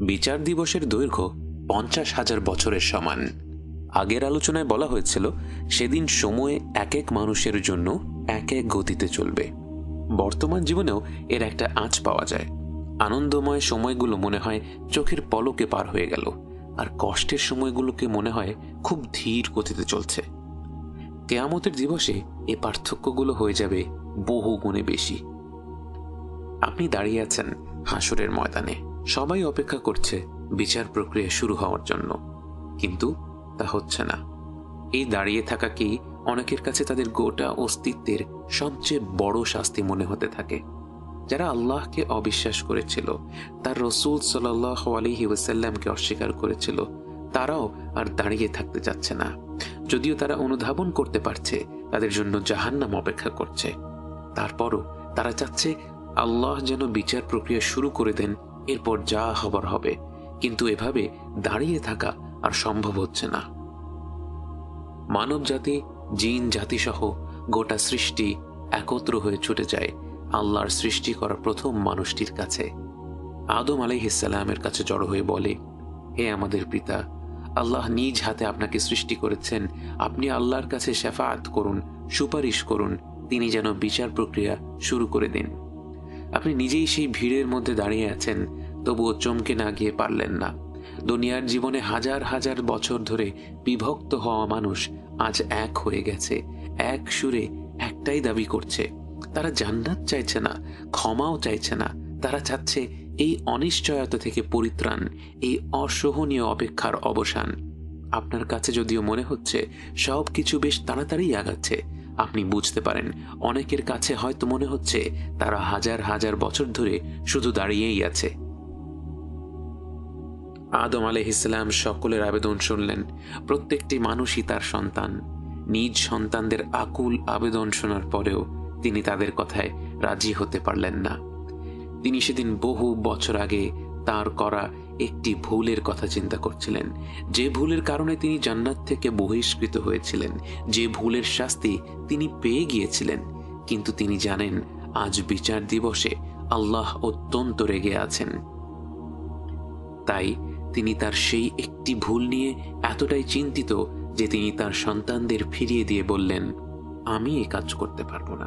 বিচার দিবসের দৈর্ঘ্য পঞ্চাশ হাজার বছরের সমান। আগের আলোচনায় বলা হয়েছিল, সেদিন সময়ে এক এক মানুষের জন্য এক এক গতিতে চলবে। বর্তমান জীবনেও এর একটা আঁচ পাওয়া যায়। আনন্দময় সময়গুলো মনে হয় চোখের পলকে পার হয়ে গেল, আর কষ্টের সময়গুলোকে মনে হয় খুব ধীর গতিতে চলছে। কেয়ামতের দিবসে এ পার্থক্যগুলো হয়ে যাবে বহু গুণে বেশি। আপনি দাঁড়িয়ে আছেন হাসরের ময়দানে। সবাই অপেক্ষা করছে বিচার প্রক্রিয়া শুরু হওয়ার জন্য। কিন্তু তা হচ্ছে না। এই দাঁড়িয়ে থাকাকেই অনেকের কাছে তাদের গোটা অস্তিত্বের সবচেয়ে বড় শাস্তি মনে হতে থাকে। যারা আল্লাহকে অবিশ্বাস করেছিল, তার রসুল সাল্লাহ আলহি ওয়াসাল্লামকে অস্বীকার করেছিল, তারাও আর দাঁড়িয়ে থাকতে যাচ্ছে না। যদিও তারা অনুধাবন করতে পারছে, তাদের জন্য জাহান্নাম অপেক্ষা করছে। তারপরও তারা চাচ্ছে আল্লাহ যেন বিচার প্রক্রিয়া শুরু করে দেন এরপর যা হবার হবে। কিন্তু এভাবে দাঁড়িয়ে থাকা আর সম্ভব হচ্ছে না। মানব জাতি জিন, জাতিসহ গোটা সৃষ্টি একত্র হয়ে ছুটে যায় আল্লাহর সৃষ্টি করা প্রথম মানুষটির কাছে। আদম আলাইহিসাল্লামের কাছে জড়ো হয়ে বলে, হে আমাদের পিতা, আল্লাহ নিজ হাতে আপনাকে সৃষ্টি করেছেন। আপনি আল্লাহর কাছে শেফাআত করুন, সুপারিশ করুন, তিনি যেন বিচার প্রক্রিয়া শুরু করে দিন। আপনি নিজেই সেই ভিড়ের মধ্যে দাঁড়িয়ে আছেন তবুও চমকে না গিয়ে পারলেন না। দুনিয়ার জীবনে হাজার হাজার বছর ধরে বিভক্ত হওয়া মানুষ আজ এক হয়ে গেছে, এক সুরে একটাই দাবি করছে, তারা জান্নাত চাইছে না, ক্ষমাও চাইছে না, তারা চাচ্ছে এই অনিশ্চয়তা থেকে পরিত্রাণ, এই অসহনীয় অপেক্ষার অবসান। আপনার কাছে যদিও মনে হচ্ছে সব কিছু বেশ তাড়াতাড়ি আগাচ্ছে, আপনি বুঝতে পারেন, অনেকের কাছে হয়তো মনে হচ্ছে তারা হাজার হাজার বছর ধরে শুধু দাঁড়িয়েই আছে। আদম আলহিসাম সকলের আবেদন শুনলেন। প্রত্যেকটি মানুষই তার সন্তান। নিজ সন্তানদের আকুল আবেদন শোনার পরেও তিনি তাদের কথায় রাজি হতে পারলেন না। তিনি সেদিন বহু বছর আগে তার করা একটি ভুলের কথা চিন্তা করছিলেন। যে ভুলের কারণে তিনি জান্নাত থেকে বহিষ্কৃত হয়েছিলেন, যে ভুলের শাস্তি তিনি পেয়ে গিয়েছিলেন। কিন্তু তিনি জানেন, আজ বিচার দিবসে আল্লাহ অত্যন্ত রেগে আছেন। তাই তিনি তার সেই একটি ভুল নিয়ে এতটাই চিন্তিত যে তিনি তার সন্তানদের ফিরিয়ে দিয়ে বললেন, আমি এ কাজ করতে পারব না।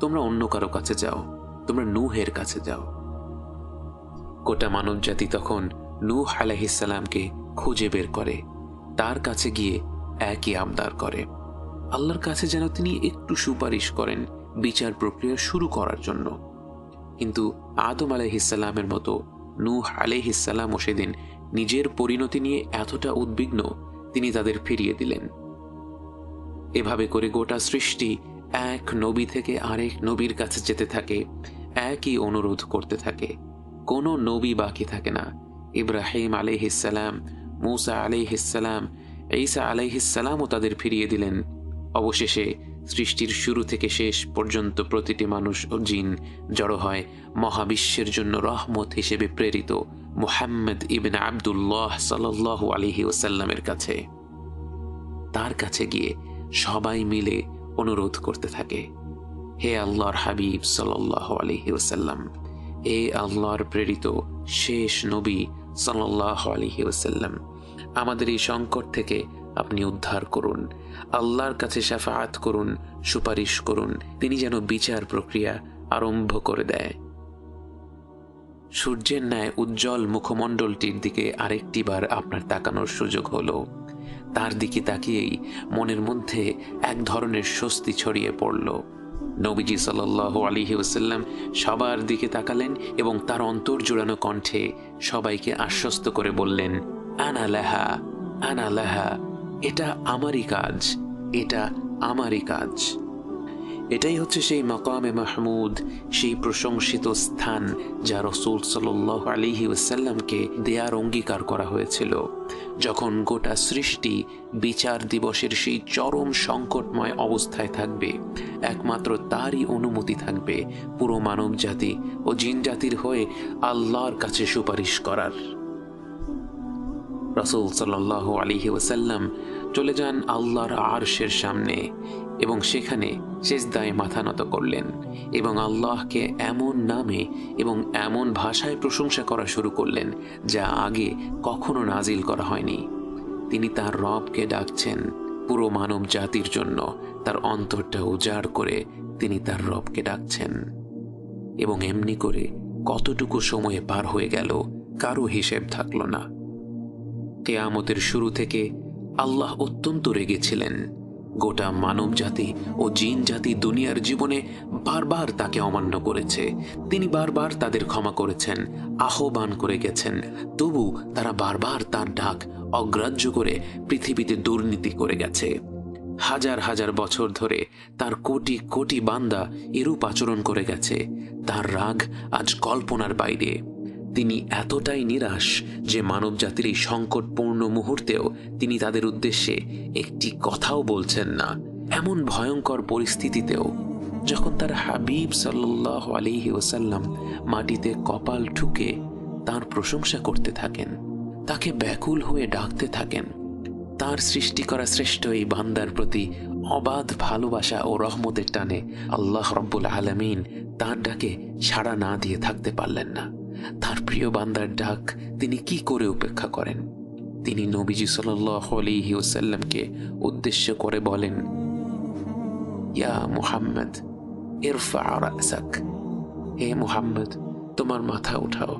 তোমরা অন্য কারও কাছে যাও। তোমরা নূহের কাছে যাও। গোটা মানব জাতি তখন নূহ আলাহিসাল্লামকে খুঁজে বের করে, তার কাছে গিয়ে একই আবদার করে। আল্লাহর কাছে যেন তিনি একটু সুপারিশ করেন বিচার প্রক্রিয়া শুরু করার জন্য। কিন্তু আদম আলাইহিসাল্লামের মতো নূহ আলাইহিসাল্লামও সেদিন নিজের পরিণতি নিয়ে এতটা উদ্বিগ্ন তিনি তাদের ফিরিয়ে দিলেন। এভাবে করে গোটা সৃষ্টি এক নবী থেকে আরেক নবীর কাছে যেতে থাকে, একই অনুরোধ করতে থাকে। কোনো নবী বাকি থাকে না। ইব্রাহিম আলাইহিসাল্লাম মুসা আলাইহিসাল্লাম ঈসা আলাইহিসাল্লামও তাদের ফিরিয়ে দিলেন। অবশেষে সৃষ্টির শুরু থেকে শেষ পর্যন্ত প্রতিটি মানুষ ও জিন জড়ো হয় মহাবিশ্বের জন্য রহমত হিসেবে প্রেরিত। মুহাম্মদ ইবিন আবদুল্লাহ সাল্লাহ আলিহি ওসাল্লামের কাছে। তার কাছে গিয়ে সবাই মিলে অনুরোধ করতে থাকে, হে আল্লাহর হাবিব সাল্লাহ আলিহি ওসাল্লাম হে আল্লাহর প্রেরিত শেষ নবী সাল্লাহ আলিহি ওসাল্লাম আমাদের এই সংকট থেকে আপনি উদ্ধার করুন, আল্লাহর কাছে সাফাত করুন, সুপারিশ করুন, তিনি যেন বিচার প্রক্রিয়া আরম্ভ করে দেয়। সূর্যের ন্যায় উজ্জ্বল মুখমণ্ডলটির দিকে আরেকটিবার আপনার তাকানোর সুযোগ হলো। তার দিকে তাকিয়েই মনের মধ্যে এক ধরনের স্বস্তি ছড়িয়ে পড়ল। নবীজি সাল্লাহ আলিহি ওসাল্লাম সবার দিকে তাকালেন এবং তার অন্তর জোড়ানো কণ্ঠে সবাইকে আশ্বস্ত করে বললেন, আনা লেহা আনা লেহা, এটা আমারই কাজ, এটা আমারই কাজ। এটাই হচ্ছে সেই মকামে মাহমুদ, সেই প্রশংসিত স্থান যা রসুল সাল আলিহি ওসাল্লামকে দেয়ার অঙ্গীকার করা হয়েছিল। যখন গোটা সৃষ্টি বিচার দিবসের সেই চরম সংকটময় অবস্থায় থাকবে, একমাত্র তারই অনুমতি থাকবে পুরো মানব জাতি ও জিন জাতির হয়ে আল্লাহর কাছে সুপারিশ করার। রসুল সাল্লাহ আলিহি ওসাল্লাম চলে যান আল্লাহর আরশের সামনে। এবং সেখানে সেজদায় মাথা নত করলেন এবং আল্লাহকে এমন নামে এবং এমন ভাষায় প্রশংসা করা শুরু করলেন যা আগে কখনো নাজিল করা হয়নি। তিনি তার রবকে ডাকছেন পুরো মানব জাতির জন্য তার অন্তরটা উজাড় করে তিনি তার রবকে ডাকছেন। এবং এমনি করে কতটুকু সময়ে পার হয়ে গেল কারও হিসেব থাকল না। কেয়ামতের শুরু থেকে আল্লাহ অত্যন্ত রেগেছিলেন গোটা মানব জাতি ও জিন জাতি দুনিয়ার জীবনে বারবার তাকে অমান্য করেছে। তিনি বারবার তাদের ক্ষমা করেছেন, আহ্বান করে গেছেন। তবু তারা বারবার তার ডাক অগ্রাহ্য করে পৃথিবীতে দুর্নীতি করে গেছে। হাজার হাজার বছর ধরে তার কোটি কোটি বান্দা এরূপ আচরণ করে গেছে। তার রাগ আজ কল্পনার বাইরে। তিনি এতটাই নিরাশ যে মানবজাতির এই সংকটপূর্ণ মুহূর্তেও তিনি তাদের উদ্দেশ্যে একটি কথাও বলছেন না। এমন ভয়ঙ্কর পরিস্থিতিতেও যখন তার হাবিব সাল্লাহ আলিহি ওসাল্লাম মাটিতে কপাল ঠুকে তার প্রশংসা করতে থাকেন, তাকে ব্যাকুল হয়ে ডাকতে থাকেন, তার সৃষ্টি করা শ্রেষ্ঠ এই বান্দার প্রতি অবাধ ভালোবাসা ও রহমতের টানে আল্লাহ রব্বুল আলমিন তার ডাকে সাড়া না দিয়ে থাকতে পারলেন না। তার প্রিয় বান্দার ডাক তিনি কি করে উপেক্ষা করেন? তিনি নবীজি সাল্লাহি ওসাল্লামকে উদ্দেশ্য করে বলেন, ইয়া মুহাম্মদ, ইরফা হে মুহাম্মদ, তোমার মাথা উঠাও।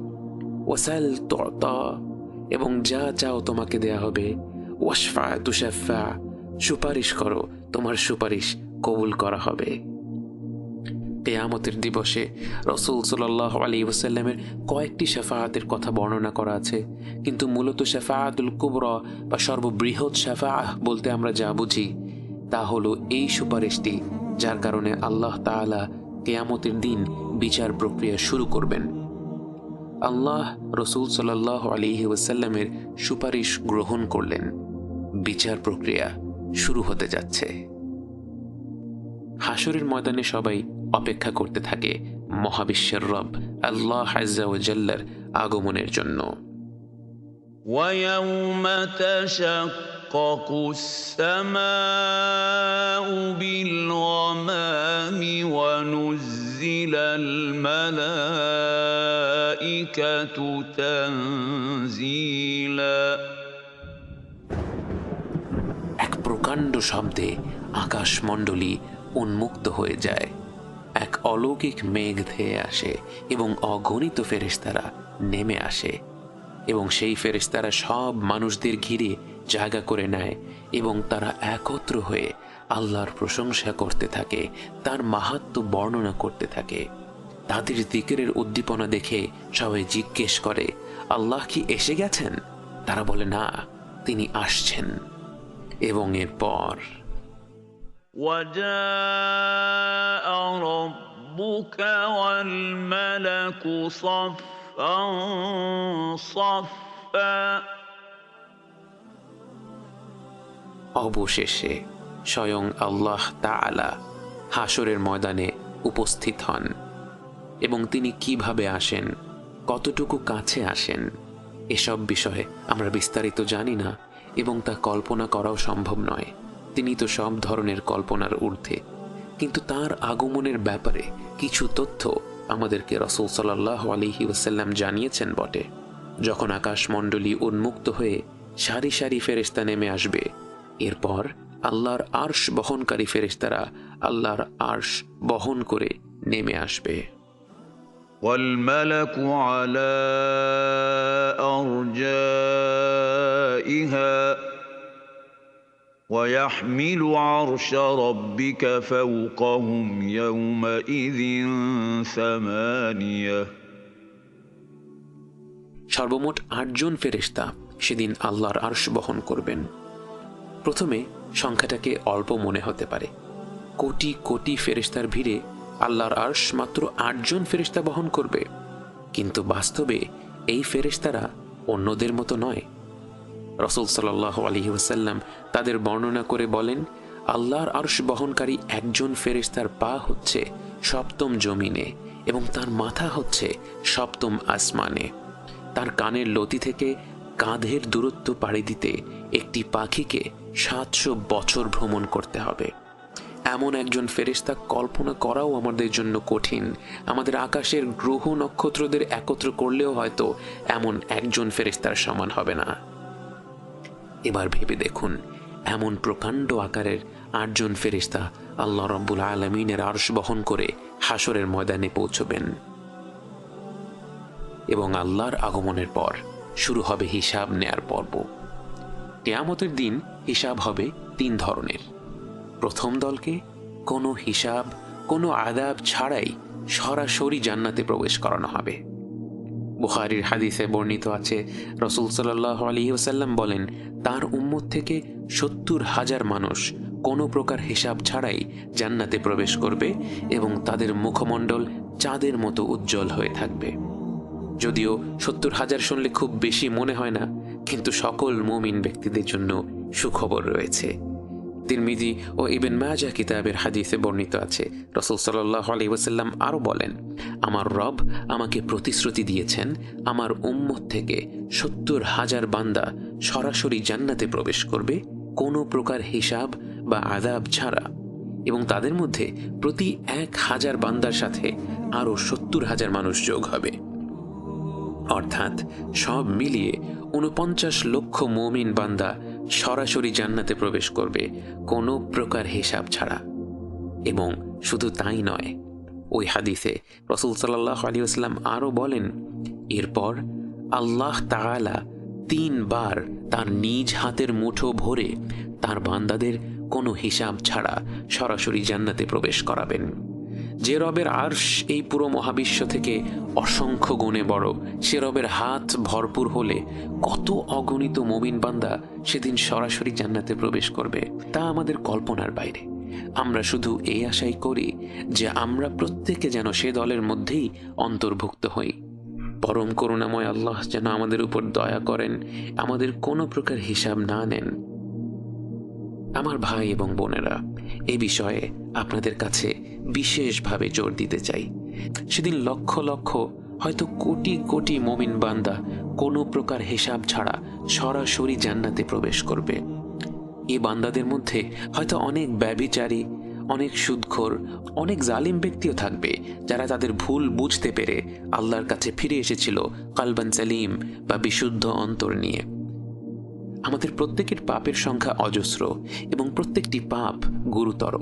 ওয়াসাল তোতা এবং যা চাও তোমাকে দেয়া হবে। ওয়াশফা তুষাফা সুপারিশ করো, তোমার সুপারিশ কবুল করা হবে। কেয়ামতের দিবসে রসুল সাল্লাহ আলী ওসাল্লামের কয়েকটি শেফাহাতের কথা বর্ণনা করা আছে। কিন্তু মূলত শেফাহাতুল কুবর বা সর্ববৃহৎ শেফাহ বলতে আমরা যা বুঝি, তা হলো এই সুপারিশটি যার কারণে আল্লাহ তাআলা কেয়ামতের দিন বিচার প্রক্রিয়া শুরু করবেন। আল্লাহ রসুল সাল্লাহ আলী ওসাল্লামের সুপারিশ গ্রহণ করলেন। বিচার প্রক্রিয়া শুরু হতে যাচ্ছে। হাসরের ময়দানে সবাই অপেক্ষা করতে থাকে মহাবিশ্বের রব আল্লাহ হাজার আগমনের জন্য ويوم تشقق السماء بالغمام ونزل الملائكة تنزيلا এক প্রকাণ্ড শব্দে আকাশমণ্ডলী উন্মুক্ত হয়ে যায় এক অলৌকিক মেঘ ধেয়ে আসে এবং অগণিত ফেরেশতারা নেমে আসে এবং সেই ফেরেশতারা সব মানুষদের ঘিরে জায়গা করে নেয় এবং তারা একত্র হয়ে আল্লাহর প্রশংসা করতে থাকে তার মাহাত্ম বর্ণনা করতে থাকে তাদের দিকের উদ্দীপনা দেখে সবাই জিজ্ঞেস করে আল্লাহ কি এসে গেছেন তারা বলে না তিনি আসছেন এবং এরপর وجاء ربك والملك صفا صفا অবশেষে স্বয়ং আল্লাহ তাআলা হাসরের ময়দানে উপস্থিত হন এবং তিনি কিভাবে আসেন কতটুকু কাছে আসেন এসব বিষয়ে আমরা বিস্তারিত জানি না এবং তা কল্পনা করাও সম্ভব নয় তিনি তো সব ধরনের কল্পনার ঊর্ধ্বে কিন্তু তার আগমনের ব্যাপারে কিছু তথ্য আমাদেরকে রসুল সাল্লাহ আলিহি ওসাল্লাম জানিয়েছেন বটে যখন আকাশমণ্ডলী উন্মুক্ত হয়ে সারি সারি ফেরেস্তা নেমে আসবে এরপর আল্লাহর আর্শ বহনকারী ফেরেস্তারা আল্লাহর আর্শ বহন করে নেমে আসবে والملك على أرجائها ويحمل عرش ربك فوقهم يومئذ ثمانية সর্বমোট আটজন ফেরেশতা সেদিন আল্লাহর আর্শ বহন করবেন প্রথমে সংখ্যাটাকে অল্প মনে হতে পারে কোটি কোটি ফেরেশতার ভিড়ে আল্লাহর আর্শ মাত্র আটজন ফেরেশতা বহন করবে কিন্তু বাস্তবে এই ফেরেশতারা অন্যদের মতো নয় রসুল সাল্লাহ আলহি ওসাল্লাম তাদের বর্ণনা করে বলেন, আল্লাহর আর্শ বহনকারী একজন ফেরেশতার পা হচ্ছে সপ্তম জমিনে এবং তার মাথা হচ্ছে সপ্তম আসমানে। তার কানের লতি থেকে কাঁধের দূরত্ব পাড়ি দিতে একটি পাখিকে সাতশো বছর ভ্রমণ করতে হবে। এমন একজন ফেরেশতা কল্পনা করাও আমাদের জন্য কঠিন। আমাদের আকাশের গ্রহ নক্ষত্রদের একত্র করলেও হয়তো এমন একজন ফেরেশতার সমান হবে না। এবার ভেবে দেখুন, এমন প্রকাণ্ড আকারের আটজন ফেরিস্তা আল্লাহ রব্বুল আলমিনের আরশ বহন করে হাসরের ময়দানে পৌঁছবেন। এবং আল্লাহর আগমনের পর শুরু হবে হিসাব নেয়ার পর্ব। কেয়ামতের দিন হিসাব হবে তিন ধরনের। প্রথম দলকে কোনো হিসাব, কোনো আদাব ছাড়াই সরাসরি জান্নাতে প্রবেশ করানো হবে। বুখারির হাদিসে বর্ণিত আছে, রসুল সাল্লাহ আলী ওসাল্লাম বলেন তার উম্মত থেকে সত্তর হাজার মানুষ কোনো প্রকার হিসাব ছাড়াই জান্নাতে প্রবেশ করবে এবং তাদের মুখমণ্ডল চাঁদের মতো উজ্জ্বল হয়ে থাকবে। যদিও সত্তর হাজার শুনলে খুব বেশি মনে হয় না, কিন্তু সকল মুমিন ব্যক্তিদের জন্য সুখবর রয়েছে। তিরমিজি ও ইবেন মাজা কিতাবের হাদিসে বর্ণিত আছে। রসুল সাল্লাহ আলী ওসাল্লাম আরও বলেন, আমার রব আমাকে প্রতিশ্রুতি দিয়েছেন আমার উম্মত থেকে সত্তর হাজার বান্দা সরাসরি জান্নাতে প্রবেশ করবে, কোনো প্রকার হিসাব বা আদাব ছাড়া। এবং তাদের মধ্যে প্রতি এক হাজার বান্দার সাথে আরও সত্তর হাজার মানুষ যোগ হবে। অর্থাৎ সব মিলিয়ে উনপঞ্চাশ লক্ষ মমিন বান্দা সরাসরি জান্নাতে প্রবেশ করবে কোনো প্রকার হিসাব ছাড়া। এবং শুধু তাই নয়, ওই হাদিসে রসুল সাল্লাহ আলী আসলাম আরও বলেন, এরপর আল্লাহ তাআলা তিনবার তার নিজ হাতের মুঠো ভরে তার বান্দাদের কোনো হিসাব ছাড়া সরাসরি জান্নাতে প্রবেশ করাবেন। যে রবের আর্শ এই পুরো মহাবিশ্ব থেকে অসংখ্য গুণে বড়, সে রবের হাত ভরপুর হলে কত অগণিত মমিন বান্দা সেদিন সরাসরি জান্নাতে প্রবেশ করবে, তা আমাদের কল্পনার বাইরে। আমরা শুধু এই আশাই করি যে আমরা প্রত্যেকে যেন সে দলের মধ্যেই অন্তর্ভুক্ত হই। পরম করুণাময় আল্লাহ যেন আমাদের উপর দয়া করেন, আমাদের কোনো প্রকার হিসাব না নেন। আমার ভাই এবং বোনেরা, এ বিষয়ে আপনাদের কাছে বিশেষভাবে জোর দিতে চাই। সেদিন লক্ষ লক্ষ, হয়তো কোটি কোটি মমিন বান্দা কোনো প্রকার হিসাব ছাড়া সরাসরি জান্নাতে প্রবেশ করবে। এই বান্দাদের মধ্যে হয়তো অনেক ব্যবিচারী অনেক সুদখোর, অনেক জালিম ব্যক্তিও থাকবে, যারা তাদের ভুল বুঝতে পেরে আল্লাহর কাছে ফিরে এসেছিল কালবান সালিম বা বিশুদ্ধ অন্তর নিয়ে। আমাদের প্রত্যেকের পাপের সংখ্যা অজস্র এবং প্রত্যেকটি পাপ গুরুতর।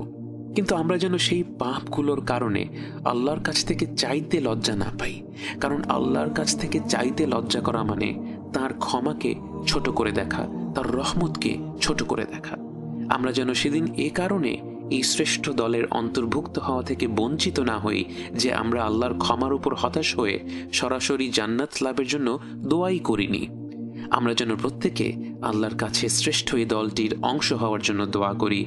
কিন্তু আমরা যেন সেই পাপগুলোর কারণে আল্লাহর কাছ থেকে চাইতে লজ্জা না পাই। কারণ আল্লাহর কাছ থেকে চাইতে লজ্জা করা মানে তার ক্ষমাকে ছোট করে দেখা, তার রহমতকে ছোট করে দেখা। আমরা যেন সেদিন এ কারণে এই শ্রেষ্ঠ দলের অন্তর্ভুক্ত হওয়া থেকে বঞ্চিত না হই যে আমরা আল্লাহর ক্ষমার উপর হতাশ হয়ে সরাসরি জান্নাত লাভের জন্য দোয়াই করিনি। আমরা যেন প্রত্যেকে আল্লাহর কাছে শ্রেষ্ঠ এই দলটির অংশ হওয়ার জন্য দোয়া করি।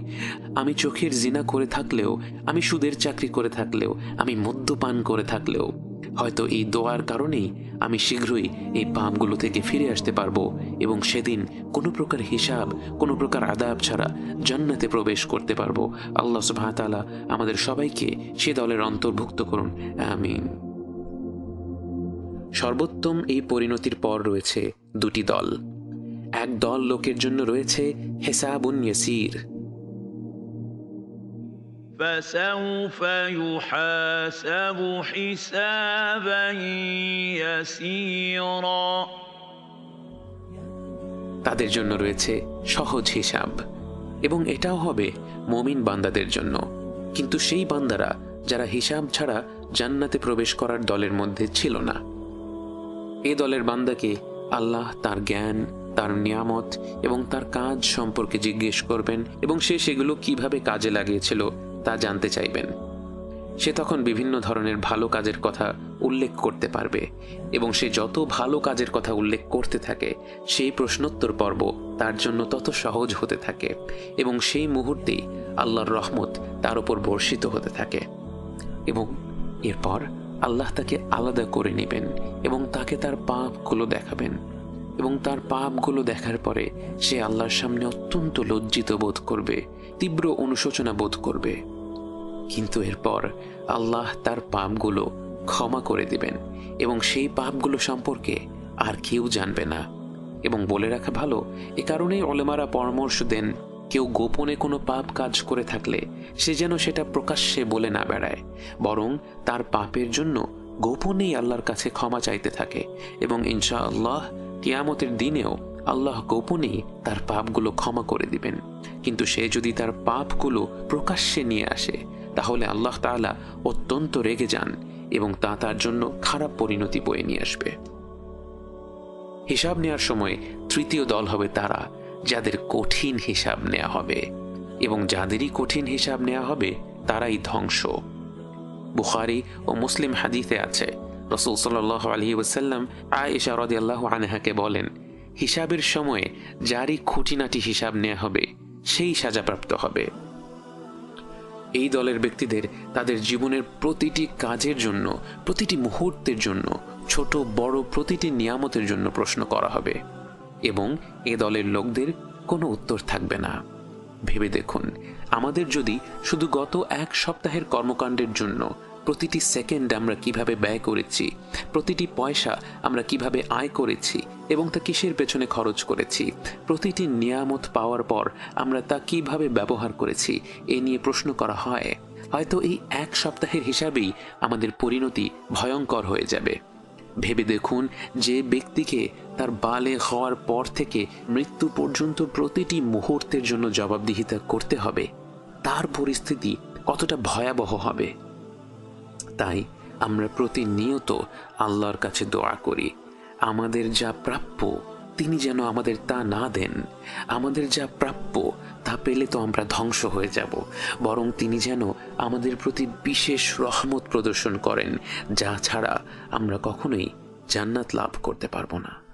আমি চোখের জিনা করে থাকলেও, আমি সুদের চাকরি করে থাকলেও, আমি মদ্যপান করে থাকলেও, হয়তো এই দোয়ার কারণেই আমি শীঘ্রই এই পাপগুলো থেকে ফিরে আসতে পারব এবং সেদিন কোনো প্রকার হিসাব, কোনো প্রকার আদাব ছাড়া জান্নাতে প্রবেশ করতে পারব। আল্লাহ সুবাহতালা আমাদের সবাইকে সে দলের অন্তর্ভুক্ত করুন। আমিন। সর্বোত্তম এই পরিণতির পর রয়েছে দুটি দল এক দল লোকের জন্য রয়েছে হেসাবুন ইয়াসির فسوف يحاسب حسابا يسيرا তাদের জন্য রয়েছে সহজ হিসাব এবং এটাও হবে মমিন বান্দাদের জন্য কিন্তু সেই বান্দারা যারা হিসাব ছাড়া জান্নাতে প্রবেশ করার দলের মধ্যে ছিল না এ দলের বান্দাকে আল্লাহ তার জ্ঞান, তার নিয়ামত এবং তার কাজ সম্পর্কে জিজ্ঞেস করবেন এবং সে সেগুলো কীভাবে কাজে লাগিয়েছিল তা জানতে চাইবেন। সে তখন বিভিন্ন ধরনের ভালো কাজের কথা উল্লেখ করতে পারবে এবং সে যত ভালো কাজের কথা উল্লেখ করতে থাকে, সেই প্রশ্নোত্তর পর্ব তার জন্য তত সহজ হতে থাকে এবং সেই মুহূর্তেই আল্লাহর রহমত তার উপর বর্ষিত হতে থাকে এবং এরপর আল্লাহ তাকে আলাদা করে নেবেন এবং তাকে তার পাপগুলো দেখাবেন। এবং তার পাপগুলো দেখার পরে সে আল্লাহর সামনে অত্যন্ত লজ্জিত বোধ করবে, তীব্র অনুশোচনা বোধ করবে। কিন্তু এরপর আল্লাহ তার পাপগুলো ক্ষমা করে দিবেন এবং সেই পাপগুলো সম্পর্কে আর কেউ জানবে না। এবং বলে রাখা ভালো, এ কারণেই অলেমারা পরামর্শ দেন কেউ গোপনে কোনো পাপ কাজ করে থাকলে সে যেন সেটা প্রকাশ্যে বলে না বেড়ায়, বরং তার পাপের জন্য গোপনেই আল্লাহর কাছে ক্ষমা চাইতে থাকে এবং ইনশা আল্লাহ কিয়ামতের দিনেও আল্লাহ গোপনেই তার পাপগুলো ক্ষমা করে দিবেন। কিন্তু সে যদি তার পাপগুলো প্রকাশ্যে নিয়ে আসে, তাহলে আল্লাহ তাআলা অত্যন্ত রেগে যান এবং তা তার জন্য খারাপ পরিণতি বয়ে নিয়ে আসবে। হিসাব নেওয়ার সময় তৃতীয় দল হবে তারা যাদের কঠিন হিসাব নেওয়া হবে এবং যাদেরই কঠিন হিসাব নেওয়া হবে, তারাই ধ্বংস। বুখারি ও মুসলিম হাদিতে আছে, রসুল সাল আলহি ওসাল্লাম আয়েশা আনহাকে বলেন, হিসাবের সময়ে যারই খুঁটিনাটি হিসাব নেওয়া হবে, সেই সাজাপ্রাপ্ত হবে। এই দলের ব্যক্তিদের তাদের জীবনের প্রতিটি কাজের জন্য, প্রতিটি মুহূর্তের জন্য, ছোট বড় প্রতিটি নিয়ামতের জন্য প্রশ্ন করা হবে। এবং এ দলের লোকদের কোনো উত্তর থাকবে না। ভেবে দেখুন, আমাদের যদি শুধু গত এক সপ্তাহের কর্মকাণ্ডের জন্য প্রতিটি সেকেন্ড আমরা কীভাবে ব্যয় করেছি, প্রতিটি পয়সা আমরা কীভাবে আয় করেছি এবং তা কিসের পেছনে খরচ করেছি, প্রতিটি নিয়ামত পাওয়ার পর আমরা তা কীভাবে ব্যবহার করেছি, এ নিয়ে প্রশ্ন করা হয়। হয়তো এই এক সপ্তাহের হিসাবেই আমাদের পরিণতি ভয়ঙ্কর হয়ে যাবে। ভেবে দেখুন, যে ব্যক্তিকে তার বালে হওয়ার পর থেকে মৃত্যু পর্যন্ত প্রতিটি মুহূর্তের জন্য জবাবদিহিতা করতে হবে। তার পরিস্থিতি কতটা ভয়াবহ হবে? তাই আমরা প্রতিনিয়ত আল্লাহর কাছে দোয়া করি। আমাদের যা প্রাপ্য, তিনি যেন আমাদের তা না দেন। আমাদের যা প্রাপ্য, তা পেলে তো আমরা ধ্বংস হয়ে যাব। বরং তিনি যেন আমাদের প্রতি বিশেষ রহমত প্রদর্শন করেন, যা ছাড়া আমরা কখনোই জান্নাত লাভ করতে পারব না।